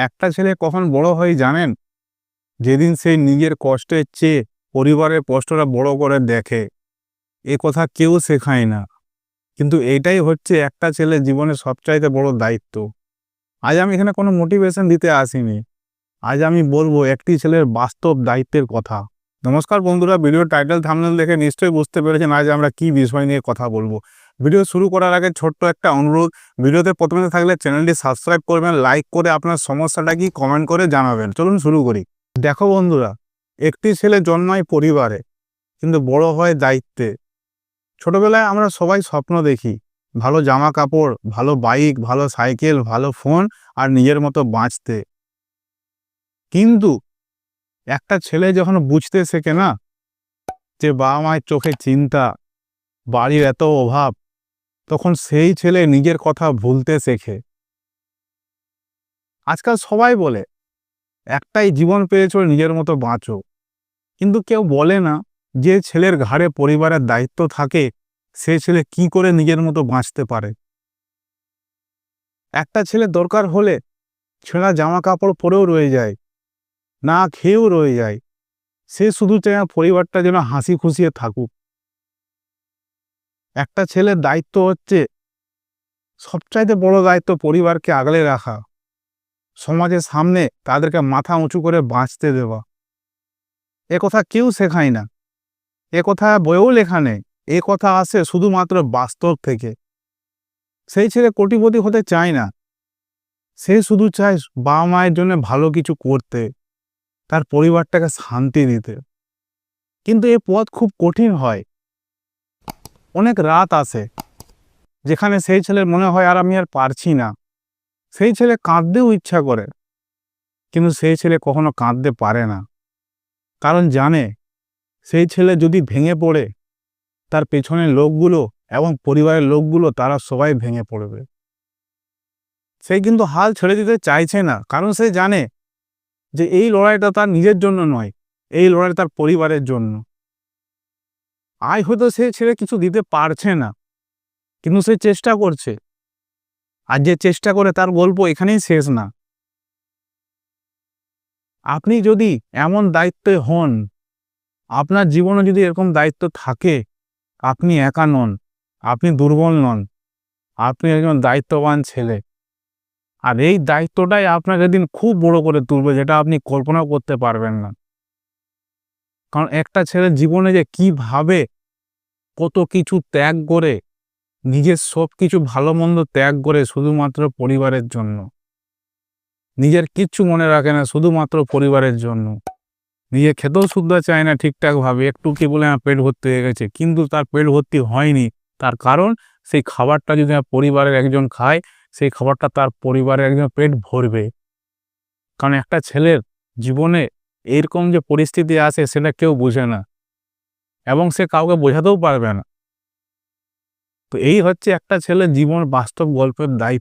একটা ছেলে কখন বড় হয় জানেন? যেদিন সে নিজের কষ্টের চেয়ে পরিবারের কষ্টটা বড় করে দেখে। এ কথা কেউ শেখায় না। কিন্তু এটাই হচ্ছে একটা ছেলের জীবনে সবচাইতে বড় দায়িত্ব। আজ আমি এখানে কোনো মোটিভেশন দিতে আসিনি। আজ আমি বলব একটি ছেলের বাস্তব দায়িত্বের কথা। নমস্কার বন্ধুরা ভিডিও টাইটেল থামনেল দেখে নিশ্চয়ই বুঝতে পেরেছেন আজ আমরা কি বিষয় নিয়ে কথা বলব। ভিডিও শুরু করার আগে ছোট্ট একটা অনুরোধ, ভিডিওতে প্রথমে থাকলে চ্যানেলটি সাবস্ক্রাইব করবেন, লাইক করে আপনার সমস্যাটা কি কমেন্ট করে জানাবেন। চলুন শুরু করি। দেখো বন্ধুরা, একটি ছেলে জন্মায় পরিবারে, কিন্তু বড় হয় দায়িত্বে। ছোটবেলায় আমরা সবাই স্বপ্ন দেখি, ভালো জামা কাপড় ভালো বাইক ভালো সাইকেল ভালো ফোন আর নিজের মতো বাঁচতে। কিন্তু একটা ছেলে যখন বুঝতে শেখে না যে বাবা মায়ের চোখে চিন্তা, বাড়ির এত অভাব তখন সেই ছেলে নিজের কথা ভুলতে শেখে। আজকাল সবাই বলে, একটাই জীবন পেয়েছ, নিজের মতো বাঁচো। কিন্তু কেউ বলে না যে ছেলের ঘাড়ে পরিবারের দায়িত্ব থাকে, সে ছেলে কি করে নিজের মতো বাঁচতে পারে? একটা ছেলে দরকার হলে ছেঁড়া জামা কাপড় পরেও রয়ে যায়, না খেয়েও রয়ে যায়। সে শুধু চায় পরিবারটা যেন হাসি খুশিয়ে থাকুক। একটা ছেলের দায়িত্ব হচ্ছে সবচাইতে বড় দায়িত্ব পরিবারকে আগলে রাখা। সমাজের সামনে তাদেরকে মাথা উঁচু করে বাঁচতে দেওয়া। কথা কেউ শেখায় না। কথা বইও লেখা নেই। এ কথা আসে শুধুমাত্র বাস্তব থেকে। সেই ছেলে কোটিপতি হতে চায় না। সে শুধু চায় বাবা মায়ের জন্য ভালো কিছু করতে, তার পরিবারটাকে শান্তি দিতে। কিন্তু এ পথ খুব কঠিন হয়। অনেক রাত আসে যেখানে সেই ছেলের মনে হয় আর আমি আর পারছি না। সেই ছেলে কাঁদতেও ইচ্ছা করে, কিন্তু সেই ছেলে কখনো কাঁদতে পারে না। কারণ জানে, সেই ছেলে যদি ভেঙে পড়ে, তার পেছনের লোকগুলো এবং পরিবারের লোকগুলো তারা সবাই ভেঙে পড়বে। সে কিন্তু হাল ছেড়ে দিতে চাইছে না, কারণ সে জানে যে এই লড়াইটা তার নিজের জন্য নয়, এই লড়াই তার পরিবারের জন্য। আয় হয়তো সে ছেড়ে কিছু দিতে পারছে না। কিন্তু সে চেষ্টা করছে। আর যে চেষ্টা করে তার গল্প এখানেই শেষ না। আপনি যদি এমন দায়িত্বে হন, আপনার জীবনে যদি এরকম দায়িত্ব থাকে, আপনি একা নন, আপনি দুর্বল নন, আপনি একজন দায়িত্ববান ছেলে। আর এই দায়িত্বটাই আপনাকে দিন খুব বড় করে তুলবে, যেটা আপনি কল্পনাও করতে পারবেন না। কারণ একটা ছেলের জীবনে যে কীভাবে কত কিছু ত্যাগ করে, নিজের সব কিছু ভালো মন্দ ত্যাগ করে শুধুমাত্র পরিবারের জন্য। নিজের কিচ্ছু মনে রাখে না, শুধুমাত্র পরিবারের জন্য। নিজে খেতেও শুদ্ধ চায় না ঠিকঠাকভাবে একটু কি বলে আমার পেট ভর্তি হয়ে গেছে, কিন্তু তার পেট ভর্তি হয়নি। তার কারণ, সেই খাবারটা যদি আমার পরিবারের একজন খায়, সেই খাবারটা তার পরিবারের একজন পেট ভরবে। কারণ একটা ছেলের জীবনে এরকম যে পরিস্থিতি আছে সেটা কেউ বুঝে না। এবং সে কাউকে বোঝাতেও পারবে না। তো এই হচ্ছে একটা ছেলে জীবন বাস্তব গল্পের দায়িত্ব।